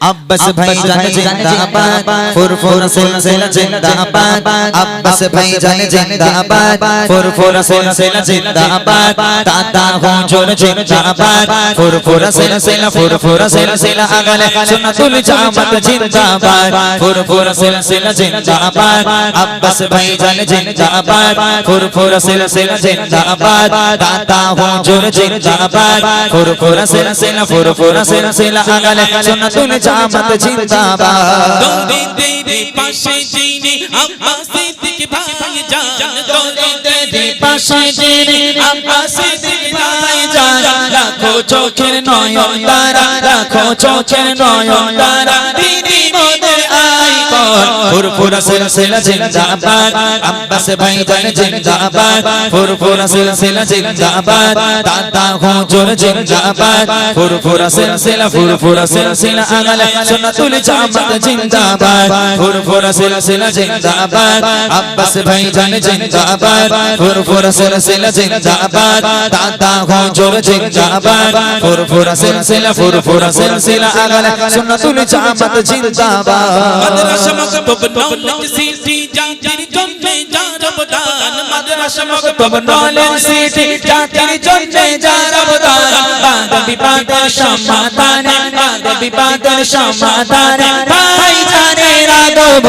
আব্বাস ভাই জান জিন্দাবাদ ফুরফুর সিলসিলা জিন্দাবাদ আব্বাস ভাই জান জিন্দাবাদ ফুরফুর সিলসিলা জিন্দাবাদ দাদা হুজুর জিন্দাবাদ ফুরফুর সিলসিলা ফুরফুর সিলসিলা আগলে সুন্নাতুল জামাত জিন্দাবাদ ফুরফুর সিলসিলা জিন্দাবাদ আব্বাস ভাই জান জিন্দাবাদ ফুরফুর সিলসিলা জিন্দাবাদ দাদা হুজুর জিন্দাবাদ ফুরফুর সিলসিলা ফুরফুর সিলসিলা আগলে সুন্নাতুল জামাত জিন্দাবাদ। দৌড়ে তেরে পাশে জিনে আব্বাস সিদ্দিক ভাই জান দৌড়ে তেরে পাশে জিনে আব্বাস সিদ্দিক ভাই জান। রাখো চোখের নয়ন তারা রাখো চোখের নয়ন তারা দিদি মোদের ফুরফুরা সিলসিলা জিন্দাবাদ। আব্বাস ভাইজান জিন্দাবাদ। ফুরফুরা সিলসিলা জিন্দাবাদ। দাদা হুজুর জিন্দাবাদ। ফুরফুরা সিলসিলা ফুরফুরা সিলসিলা আগলে সুন্নাতুল জামাত জিন্দাবাদ। ফুরফুরা সিলসিলা জিন্দাবাদ। আব্বাস ভাইজান জিন্দাবাদ। ফুরফুরা সিলসিলা জিন্দাবাদ। দাদা হুজুর জিন্দাবাদ। ফুরফুরা সিলসিলা ফুরফুরা সিলসিলা আগলে সুন্নাতুল জামাত জিন্দাবাদ। মক্তব নৌলক সিটি জাতির জন্যে যার অবদান মাদ্রাসা মক্তব নৌলক সিটি জাতির জন্যে যার অবদান বাদ বিবাদের সমাধানে বাদ বিবাদের সমাধানে ভাই জানে রাগব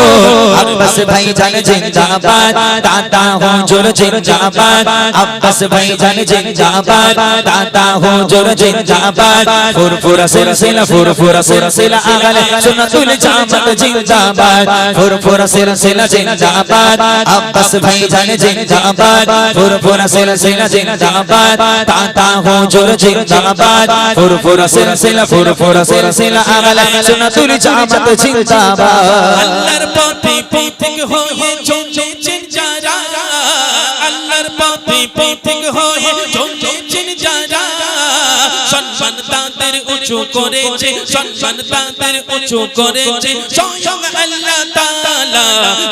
আব্বাস ভাই জান জিন্দাবাদ দাদা হুজুর জিন্দাবাদ আব্বাস ভাই জান জিন্দাবাদ দাদা হুজুর জিন্দাবাদ ফুরফুরা সিলসিলা ফুরফুরা সিলসিলা আগলে সুন্নাতুল জামাত জিন্দাবাদ ফুরফুরা সিলসিলা জিন্দাবাদ আব্বাস ভাই জান জিন্দাবাদ ফুরফুরা সিলসিলা জিন্দাবাদ দাদা হুজুর জিন্দাবাদ ফুরফুরা সিলসিলা ফুরফুরা সিলসিলা আগলে সুন্নাতুল জামাত জিন্দাবাদ আল্লাহর পথে পথিক হয়ে চলেছেন যারা। আল্লাহর পথে পথিক হয়ে চলেছেন যারা। সম্মান তাদের উঁচু করেছে, সম্মান তাদের উঁচু করেছে। স্বয়ং আল্লাহ তাআলা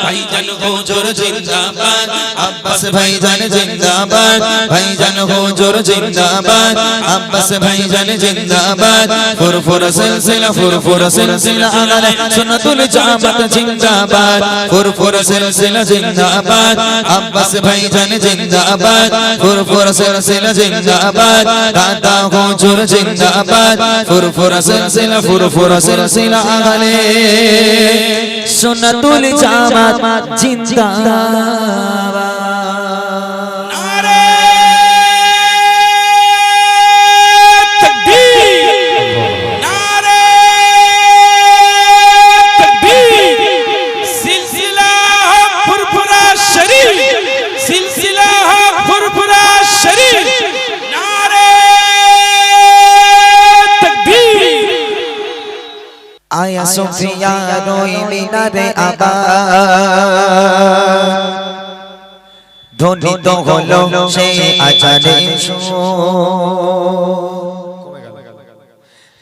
ভাইজান হুজুর জিন্দাবাদ, আব্বাস ভাইজান জিন্দাবাদ, ভাইজান হুজুর জিন্দাবাদ, আব্বাস ভাইজান জিন্দাবাদ। ফুরফুর সিলসিলা ফুরফুর সিলসিলা আগলে সুন্নাতুল জামাত জিন্দাবাদ। ফুরফুর সিলসিলা জিন্দাবাদ, আব্বাস ভাইজান জিন্দাবাদ। ফুরফুর সিলসিলা জিন্দাবাদ, দাদা হুজুর জিন্দাবাদ। ফুরফুর সিলসিলা ফুরফুর সিলসিলা আগলে সুন্নাতুল জামাত জিন্দাবাদ। আয়া সুফিয়া রই মিনারে আবা। ধ্বনিত হলো সেই আজারে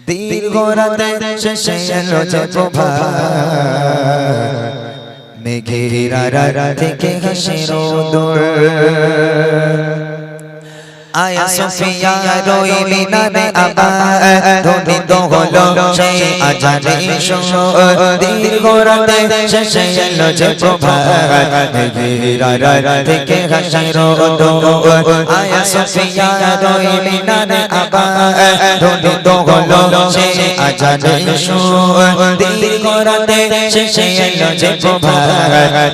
দীর্ঘ রাতে শেষে এলো যে প্রভা মেঘের থেকে হাসির দোর আয়া সুফিয়া রই মিনারে আবা ধ্বনিত হলো সেই আজারে দীর্ঘ রাতে শেষে এলো যে প্রভা মেঘের থেকে হাসির দোর আয়া সুফিয়া রই মিনারে আবা ধ্বনিত হলো সেই আজারে দীর্ঘ রাতে শেষে এলো যে প্রভা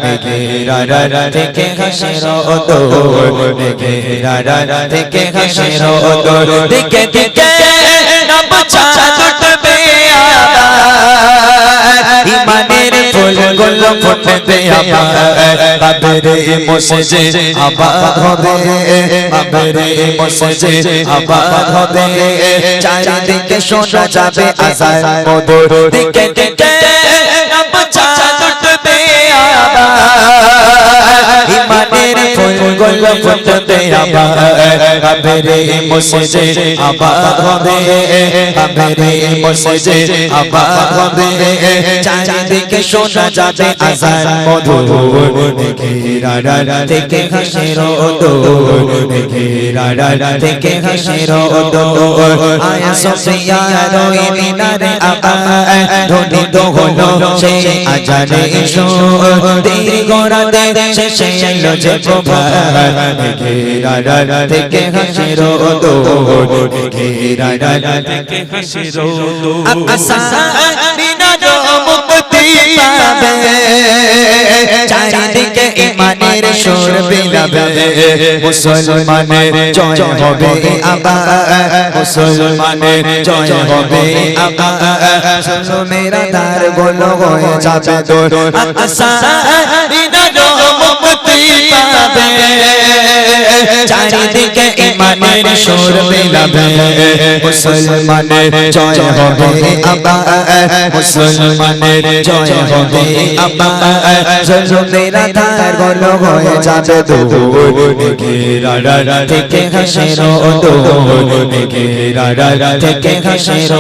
মেঘের থেকে হাসির দোর মেঘের আড়ার থেকে হাসির দিকে দিকে ছুটবে আবার। ইমানের ফুলগুলো ফুটবে আবার। কাবেরে মসজে আবাদ হবে। কাবেরে মসজে আবাদ হবে। চারিদিকে শোনা যাবে আজান। মধুর দিকে দিকে গুলো ফুটবে আবার কাবেরে মসজিদে আবাদ হবে কাবেরে মসজিদে আবাদ হবে। চারিদিকে শোনা যাবে আজান মধুর। ঘেরা থেকে হাসির দোর ঘেরা থেকে হাসির আয়া সোফিয়া রই মিনারে আবা। ধনি তো হলো সেই আজানে সুর দেরি গোড়াতে শেষে এলো যে প্রভাত। ঘেরা থেকে হাসির দোর ঘেরা থেকে হাসির মুক্তি পাবে চারিদিকে ইমানের সুর বিলাবে। মুসলমানের জয় হবে আবার। মুসলমানের জয় হবে আবার। মেরা দার গোলো হয়ে যাবে তোর আশা বিনাদ মুক্তি পাবে। চারিদিকে ইমানের সুর বিলাবে। মুসলমানের জয় হবে আবার। মুসলমানের জয় হবে। জলমেরা ধার গলো হয়ে যাবে দূর। ঘেরা থেকে হাসের দূর। ঘেরা থেকে হাসের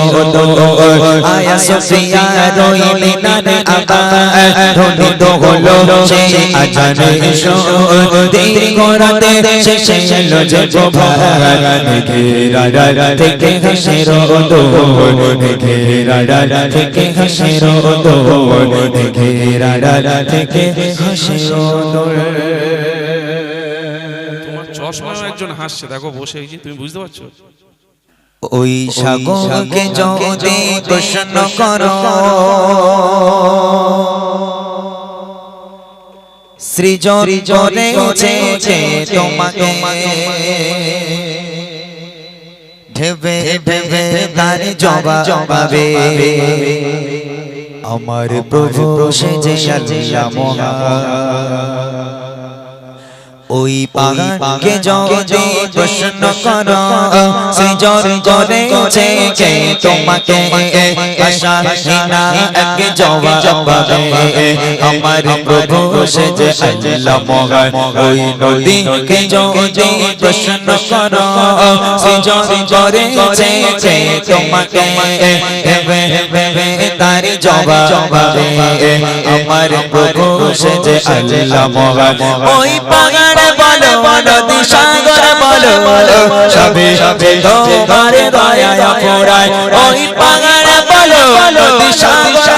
আয়া সোফিয়া রই মিনারে আবার ধনি তো হলো সেই আজানে সুর। দেরি করাতে শেষে এলো যে প্রভাত ঘেরা থেকে হাসের দূর। ঘেরা থেকে হাসের দূর ঘেরা থেকে হাসের দূর তোমার চশমায় একজন হাসছে দেখো বসে গেছি তুমি বুঝতে পারছ? ওই সাগরকে যদি প্রশ্ন করো সৃজন করেছে তোমাকে। ঢেবে ঢেবে তার জবা জবাবে। আমার প্রভু সেজে ওই পাহাড়কে যদি প্রশ্ন করো সৃজন করেছে কে তোমাকে আশা হিনা এক জবাবে আমার প্রভু সেজে আল্লাহ মহান ওই নদীকে যদি প্রশ্ন করো সৃজন করেছে কে তোমাকে তার জবাবে আমার প্রভু সেজে আল্লাহ মহান ওই পাহাড় বলো দিশাগর বলো সবে সবে তোমার দয়া পোড়ায় ওই পাহাড় বলো বলো দিশাগর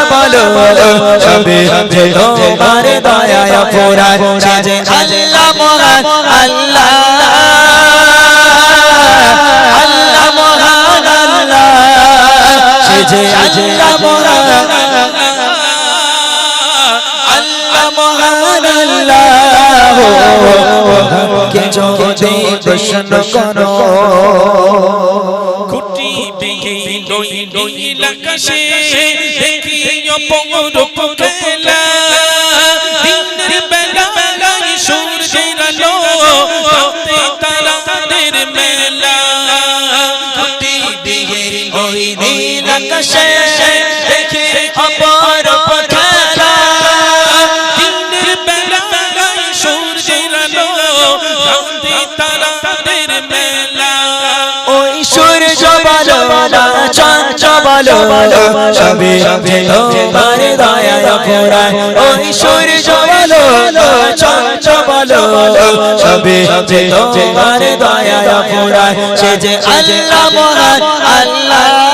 বলো সবে সবে তোমার দয়া পোড়ায় সাজে আল্লাহ মহান, আল্লাহ আল্লাহ মহান, আল্লাহ। সেজে আল্লাহ মহান কে যদি প্রশ্ন করো খুঁটি বেগে নই নই লাকাশে দেখি অপরূপ খেলা মেলা। ওই সূর্য বলো চন্দ্র বলো সবে তোমার দয়া পোড়ায় ওই সূর্য বলো চন্দ্র বলো সবে তোমার দয়া পোড়ায় সে যে আল্লাহ মহান, আল্লাহ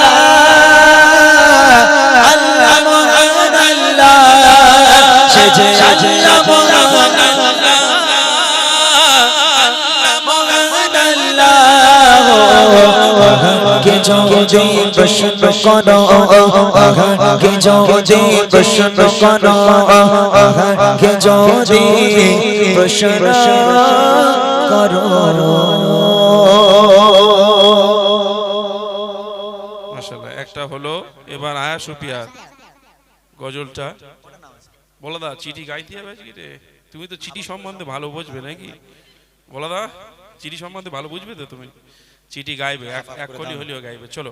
একটা হলো এবার আয়া সুপিয়ার গজলটা। বলো দা, চিঠি গাইতে হবে রে? তুমি তো চিঠি সম্বন্ধে ভালো বুঝবে নাকি? বলো দা, চিঠি সম্বন্ধে ভালো বুঝবে তো তুমি? গাইবে, এক গাইবে, চলো।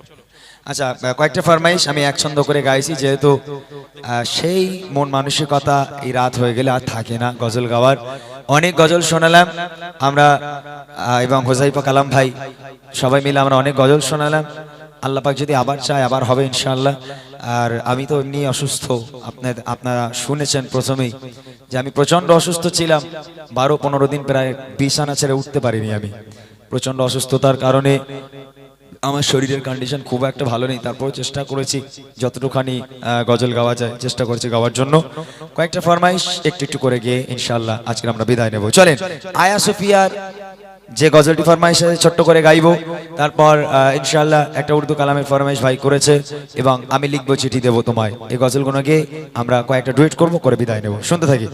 আচ্ছা কয়েকটা ফরমাইশ আমি এক ছন্দ করে গাইছি, যেহেতু সেই মন মানসিকতা এই রাত হয়ে গেলে আর থাকে না গজল গাওয়ার। অনেক গজল শোনালাম, আমরা এবং হোজাইফা কালাম ভাই, সবাই মিলে আমরা অনেক গজল শোনালাম। আল্লাহ পাক যদি আবার চায়, আবার হবে ইনশাল্লাহ আর আমি তো এমনি অসুস্থ, আপনার, আপনারা শুনেছেন প্রথমেই, যে আমি প্রচণ্ড অসুস্থ ছিলাম বারো পনেরো দিন প্রায় বিছানা ছেড়ে উঠতে পারিনি আমি। প্রচণ্ড অসুস্থতার কারণে আমার শরীরের কন্ডিশন খুব একটা ভালো নেই। তারপরেও চেষ্টা করেছি যতটুখানি গজল গাওয়া যায়, চেষ্টা করেছি গাওয়ার জন্য। কয়েকটা ফরমাইশ একটু একটু করে গিয়ে ইনশাল্লাহ আজকে আমরা বিদায় নেব। চলেন, আয়া সুফিয়ার যে গজলটি ফরমাইশ ছোট্ট করে গাইবো। তারপর ইনশাল্লাহ একটা উর্দু কালামের ফরমাইশ ভাই করেছে এবং আমি লিখব চিঠি দেবো তোমায়। এই গজলগুলো গিয়ে আমরা কয়েকটা ডুয়েট করব, করে বিদায় নেব। শুনতে থাকি।